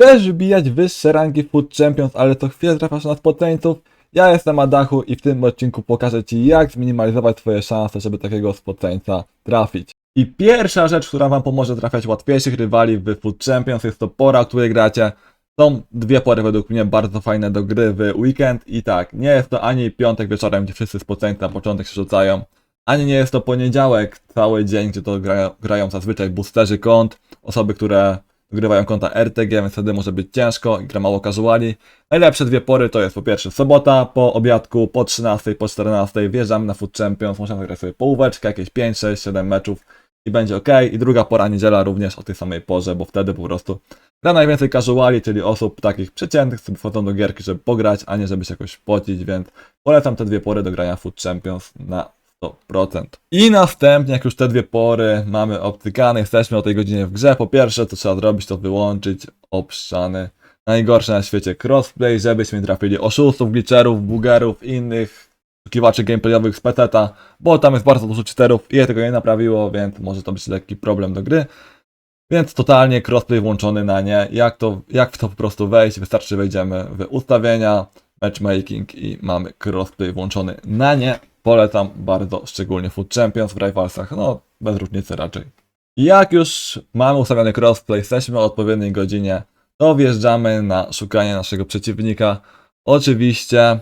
Chcesz wbijać wyższe rangi Food Champions, ale co chwilę trafiasz na spoceńców? Ja jestem Adachu i w tym odcinku pokażę Ci jak zminimalizować Twoje szanse, żeby takiego spoceńca trafić. I pierwsza rzecz, która Wam pomoże trafiać łatwiejszych rywali w Food Champions jest to pora, w której gracie. Są dwie pory według mnie bardzo fajne do gry w weekend i tak, nie jest to ani piątek wieczorem, gdzie wszyscy spoceńcy na początek się rzucają, ani nie jest to poniedziałek, cały dzień, gdzie to grają, grają zazwyczaj boosterzy kont, osoby, które wygrywają konta RTG, więc wtedy może być ciężko i gra mało casuali. Najlepsze dwie pory to jest po pierwsze sobota, po obiadku, po 13, po 14 wjeżdżamy na Food Champions, można zagrać sobie połóweczkę, jakieś 5, 6, 7 meczów i będzie ok. I druga pora niedziela również o tej samej porze, bo wtedy po prostu gra najwięcej casuali, czyli osób takich przeciętnych, które wchodzą do gierki, żeby pograć, a nie żeby się jakoś pocić, więc polecam te dwie pory do grania Food Champions na 100%. I następnie, jak już te dwie pory mamy obcykane, jesteśmy o tej godzinie w grze, po pierwsze, co trzeba zrobić, to wyłączyć obszczany najgorsze na świecie crossplay, żebyśmy trafili oszustów, glitcherów, bugerów, innych poszukiwaczy gameplayowych z peteta, bo tam jest bardzo dużo cheaterów i je tego nie naprawiło, więc może to być lekki problem do gry. Więc totalnie crossplay włączony na nie. Jak, to, jak w to po prostu wejść? Wystarczy, wejdziemy w ustawienia, matchmaking i mamy crossplay włączony na nie. Polecam bardzo, szczególnie Food Champions w Rivalsach, no bez różnicy raczej. Jak już mamy ustawiony crossplay, jesteśmy o odpowiedniej godzinie, to wjeżdżamy na szukanie naszego przeciwnika. Oczywiście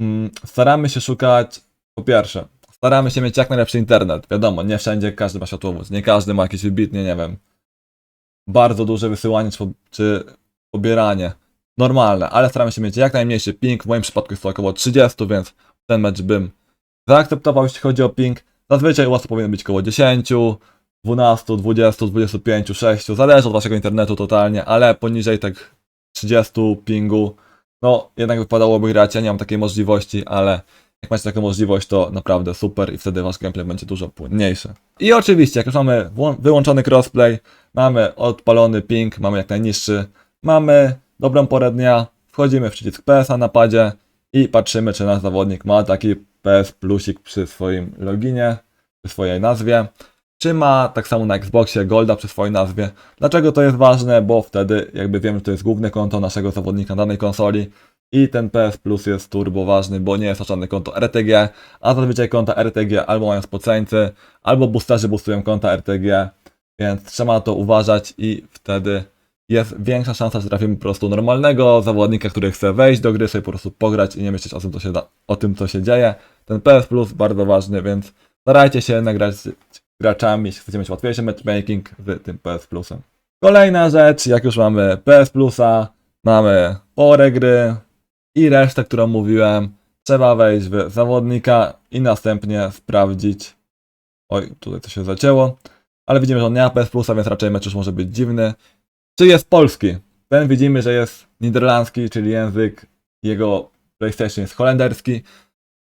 mm, staramy się szukać, po pierwsze, staramy się mieć jak najlepszy internet. Wiadomo, nie wszędzie każdy ma światłowód, nie każdy ma jakieś wybitnie, nie wiem, bardzo duże wysyłanie czy, czy pobieranie. Normalne, ale staramy się mieć jak najmniejszy ping. W moim przypadku jest to około 30, więc ten mecz bym zaakceptował, jeśli chodzi o ping. Zazwyczaj u was to powinno być około 10, 12, 20, 25, 6, zależy od waszego internetu totalnie, ale poniżej tak 30 pingu, no jednak wypadałoby grać, ja nie mam takiej możliwości, ale jak macie taką możliwość, to naprawdę super i wtedy wasz gameplay będzie dużo płynniejszy. I oczywiście, jak już mamy wyłączony crossplay, mamy odpalony ping, mamy jak najniższy, mamy dobrą porę dnia, wchodzimy w przycisk PS na padzie i patrzymy, czy nasz zawodnik ma taki PS plusik przy swoim loginie, przy swojej nazwie, czy ma tak samo na Xboxie Golda przy swojej nazwie. Dlaczego to jest ważne? Bo wtedy jakby wiemy, że to jest główne konto naszego zawodnika na danej konsoli i ten PS Plus jest turbo ważny, bo nie jest żadne konto RTG, a zazwyczaj konta RTG albo mają spoceńcy, albo boosterzy boostują konta RTG, więc trzeba to uważać i wtedy jest większa szansa, że trafimy po prostu normalnego zawodnika, który chce wejść do gry, sobie po prostu pograć i nie myśleć o tym, co się, da, o tym, co się dzieje. Ten PS Plus bardzo ważny, więc starajcie się nagrać graczami, jeśli chcecie mieć łatwiejszy matchmaking z tym PS Plusem. Kolejna rzecz, jak już mamy PS Plusa, mamy porę gry i resztę, którą mówiłem, trzeba wejść w zawodnika i następnie sprawdzić. Oj, tutaj to się zacięło, ale widzimy, że on nie ma PS Plusa, więc raczej mecz już może być dziwny. Czy jest polski? Ten widzimy, że jest niderlandzki, czyli język jego PlayStation jest holenderski.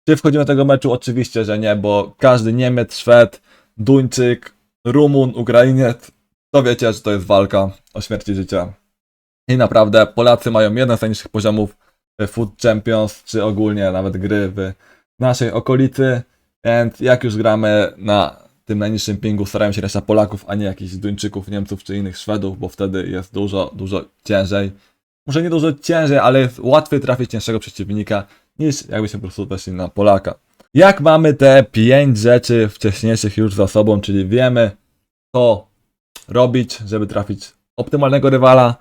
Czy wchodzimy do tego meczu? Oczywiście, że nie, bo każdy Niemiec, Szwed, Duńczyk, Rumun, Ukrainiec, to wiecie, że to jest walka o śmierć i życie. I naprawdę Polacy mają jeden z najniższych poziomów Food Champions, czy ogólnie nawet gry w naszej okolicy, więc jak już gramy na tym najniższym pingu, staramy się na Polaków, a nie jakichś Duńczyków, Niemców czy innych Szwedów, bo wtedy jest dużo, dużo ciężej. Może nie dużo ciężej, ale jest łatwiej trafić cięższego przeciwnika, niż jakbyśmy po prostu weszli na Polaka. Jak mamy te pięć rzeczy wcześniejszych już za sobą, czyli wiemy co robić, żeby trafić optymalnego rywala.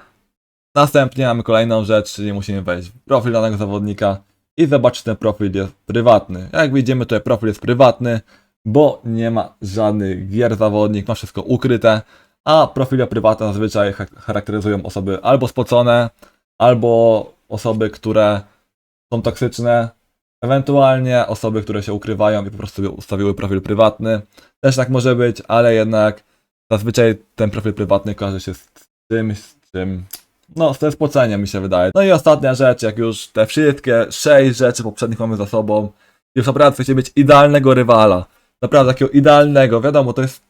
Następnie mamy kolejną rzecz, czyli musimy wejść w profil danego zawodnika i zobaczyć, czy ten profil jest prywatny. Jak widzimy, tutaj profil jest prywatny, bo nie ma żadnych gier zawodnik, ma wszystko ukryte, a profile prywatne zazwyczaj cha- charakteryzują osoby albo spocone, albo osoby, które są toksyczne, ewentualnie osoby, które się ukrywają i po prostu ustawiły profil prywatny. Też tak może być, ale jednak zazwyczaj ten profil prywatny kojarzy się z czymś, z czym no, z tym spoceniem mi się wydaje. No i ostatnia rzecz, jak już te wszystkie sześć rzeczy poprzednich mamy za sobą, już naprawdę chcecie mieć idealnego rywala. Naprawdę takiego idealnego. Wiadomo, to jest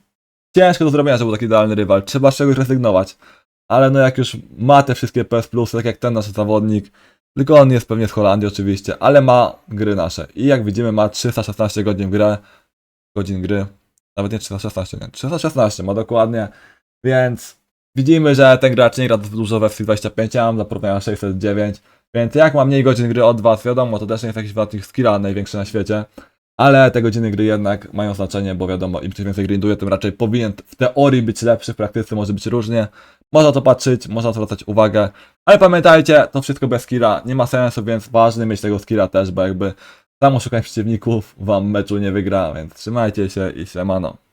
ciężko do zrobienia, żeby był taki idealny rywal. Trzeba z czegoś rezygnować. Ale no jak już ma te wszystkie PS Plusy, tak jak ten nasz zawodnik, tylko on jest pewnie z Holandii oczywiście, ale ma gry nasze. I jak widzimy ma 316 godzin w grę, godzin gry. Nawet nie 316, nie. 316 ma dokładnie. Więc Widzimy, że ten gracz nie gra dużo wersji 25, ja mam za porównania 609, więc jak mam mniej godzin gry od was, wiadomo, to też nie jest jakiś wydatnych skilla największy na świecie, ale te godziny gry jednak mają znaczenie, bo wiadomo, im więcej grinduje, tym raczej powinien w teorii być lepszy, w praktyce może być różnie. Można to patrzeć, można zwracać uwagę, ale pamiętajcie, to wszystko bez skilla nie ma sensu, więc ważne mieć tego skilla też, bo jakby samo szukanie przeciwników wam meczu nie wygra, więc trzymajcie się i siemano.